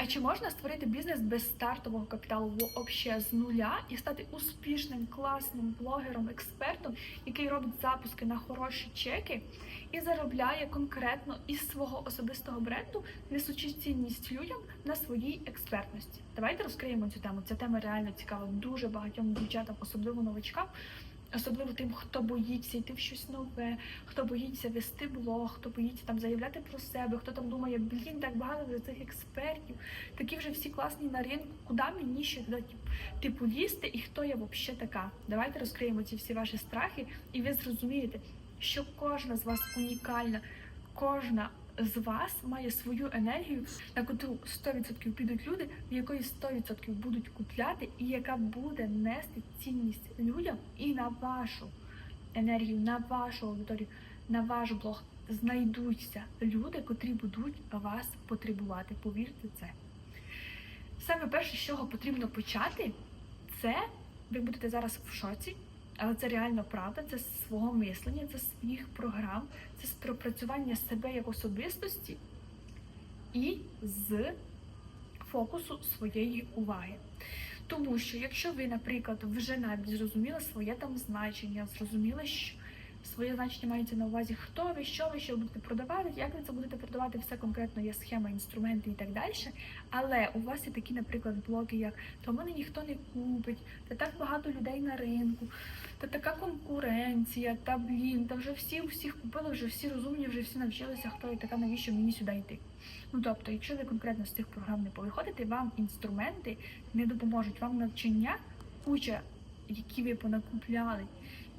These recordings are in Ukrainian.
А чи можна створити бізнес без стартового капіталу взагалі з нуля і стати успішним, класним блогером, експертом, який робить запуски на хороші чеки і заробляє конкретно із свого особистого бренду, несучи цінність людям на своїй експертності? Давайте розкриємо цю тему. Ця тема реально цікава дуже багатьом дівчатам, особливо новачкам. Особливо тим, хто боїться йти в щось нове, хто боїться вести блог, хто боїться там заявляти про себе, хто там думає, блін, так багато вже цих експертів, такі вже всі класні на ринку, куди мені ще типу лізти і хто я взагалі така. Давайте розкриємо ці всі ваші страхи, і ви зрозумієте, що кожна з вас унікальна, кожна з вас має свою енергію, на котру 100% підуть люди, в якої 100% будуть купляти, і яка буде нести цінність людям і на вашу енергію, на вашу аудиторію, на ваш блог знайдуться люди, котрі будуть вас потребувати. Повірте це. Саме перше, з чого потрібно почати, це ви будете зараз в шоці, але це реально правда, це свого мислення, це своїх програм, це з пропрацювання себе як особистості і з фокусу своєї уваги. Тому що якщо ви, наприклад, вже навіть зрозуміли своє там значення, зрозуміли, що своє значення мається на увазі, хто ви, що ви, що будете продавати, як ви це будете продавати, все конкретно є схема, інструменти і так далі. Але у вас є такі, наприклад, блоки, як то мене ніхто не купить, та так багато людей на ринку, та така конкуренція, та блін, та вже всі всіх купили, вже всі розумні, вже всі навчилися, хто і така, навіщо мені сюди йти. Ну тобто, якщо ви конкретно з цих програм не повиходите, вам інструменти не допоможуть, вам навчання, куча, які ви понакупляли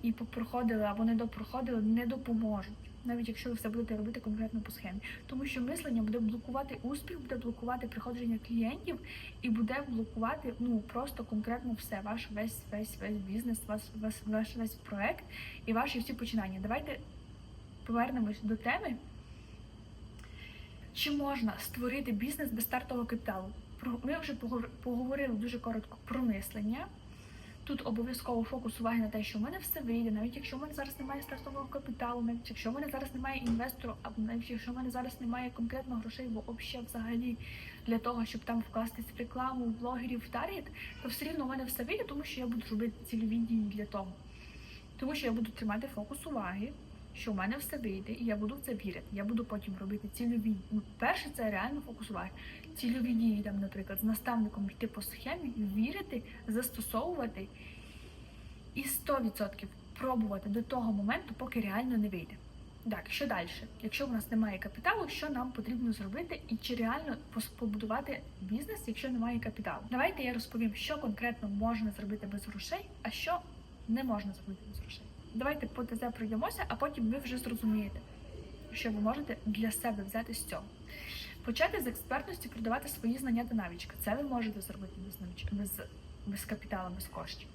і попроходили або не допроходили, не допоможуть. Навіть якщо ви все будете робити конкретно по схемі, тому що мислення буде блокувати успіх, буде блокувати приходження клієнтів і буде блокувати ну просто конкретно все, ваш весь весь весь бізнес, ваш ваш, ваш весь проект і ваші всі починання. Давайте повернемось до теми. Чи можна створити бізнес без стартового капіталу? Ми вже поговор- поговорили дуже коротко про мислення. Тут обов'язково фокус уваги на те, що в мене все вийде, навіть якщо в мене зараз немає стартового капіталу, навіть якщо в мене зараз немає інвестору, або навіть якщо в мене зараз немає конкретно грошей, бо взагалі взагалі для того, щоб там вкластись в рекламу, блогерів, в таргет, то все рівно в мене все вийде, тому що я буду робити цільові дії для того. Тому що я буду тримати фокус уваги, що в мене все вийде, і я буду в це вірити. Я буду потім робити цільові. Ну, перше, це реально фокус уваги. Цільові дії, там, наприклад, з наставником йти по схемі, вірити, застосовувати і 100% пробувати до того моменту, поки реально не вийде. Так, що далі? Якщо в нас немає капіталу, що нам потрібно зробити і чи реально побудувати бізнес, якщо немає капіталу? Давайте я розповім, що конкретно можна зробити без грошей, а що не можна зробити без грошей. Давайте по ТЗ пройдемося, а потім ви вже зрозумієте, що ви можете для себе взяти з цього. Почати з експертності продавати свої знання та навички. Це ви можете зробити без без, без капіталу, без коштів.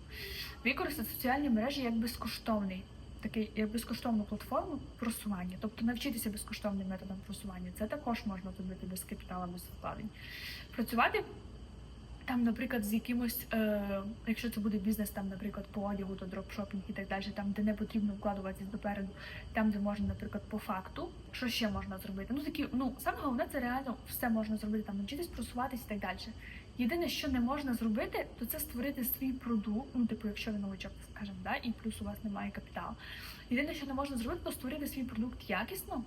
Використати соціальні мережі як безкоштовний, такий як безкоштовну платформу просування, тобто навчитися безкоштовним методам просування. Це також можна зробити без капіталу, без вкладень. Працювати там, наприклад, з якимось, е, якщо це буде бізнес, там, наприклад, по одягу, то дропшопінг і так далі, там, де не потрібно вкладуватись допереду, там, де можна, наприклад, по факту, що ще можна зробити? Ну такі, ну саме головне, це реально все можна зробити, там навчитись просуватись і так далі. Єдине, що не можна зробити, то це створити свій продукт. Ну, типу, якщо ви новичок, скажімо, да, і плюс у вас немає капіталу. Єдине, що не можна зробити, то створити свій продукт якісно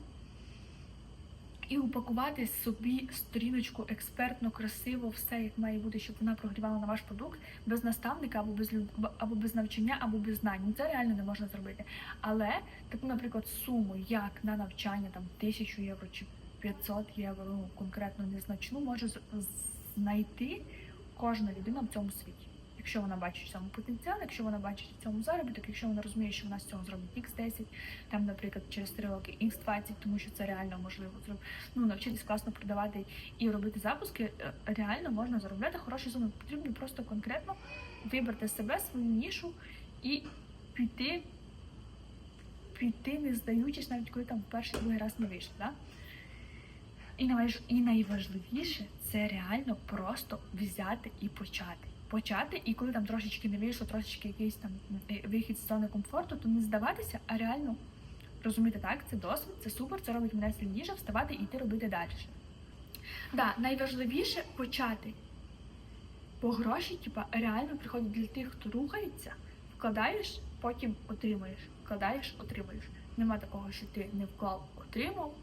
і упакувати собі сторіночку експертно, красиво, все як має бути, щоб вона прогрівала на ваш продукт без наставника або без люд... або без навчання, або без знань. Ну, Це реально не можна зробити. Але таку, наприклад, суму, як на навчання там тисячу євро чи 500 євро, ну конкретно незначну, може знайти кожна людина в цьому світі. Якщо вона бачить в цьому потенціал, якщо вона бачить в цьому заробіток, якщо вона розуміє, що вона з цього зробить X10, там, наприклад, через 3 роки X20, тому що це реально можливо. Ну, навчитись класно продавати і робити запуски, е, реально можна заробляти хороші суми. Потрібно просто конкретно вибрати себе, свою нішу і піти, піти, не здаючись, навіть коли там перший другий раз не вийшло. Да? І найважливіше це реально просто взяти і почати. Почати, і коли там трошечки не вийшло, трошечки якийсь там е, вихід з зони комфорту, то не здаватися, а реально розуміти, так, це досвід, це супер, це робить мене сильніше, вставати і йти робити далі. Да, найважливіше почати. Бо гроші, типа, реально приходять для тих, хто рухається, вкладаєш, потім отримаєш. Вкладаєш, отримаєш. Нема такого, що ти не вклав, отримав,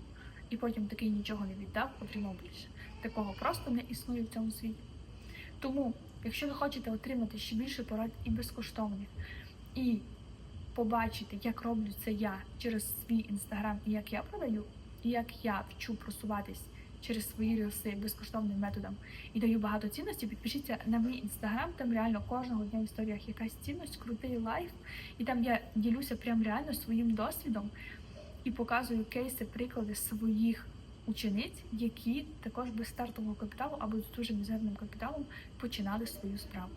і потім такий нічого не віддав, отримав більше. Такого просто не існує в цьому світі. Тому, якщо ви хочете отримати ще більше порад і безкоштовних, і побачити, як роблю це я через свій інстаграм і як я продаю, і як я вчу просуватись через свої рілси безкоштовним методом і даю багато цінності, підпишіться на мій інстаграм, там реально кожного дня в історіях якась цінність, крутий лайф, і там я ділюся прям реально своїм досвідом і показую кейси, приклади своїх учениць, які також без стартового капіталу або з дуже мізерним капіталом починали свою справу.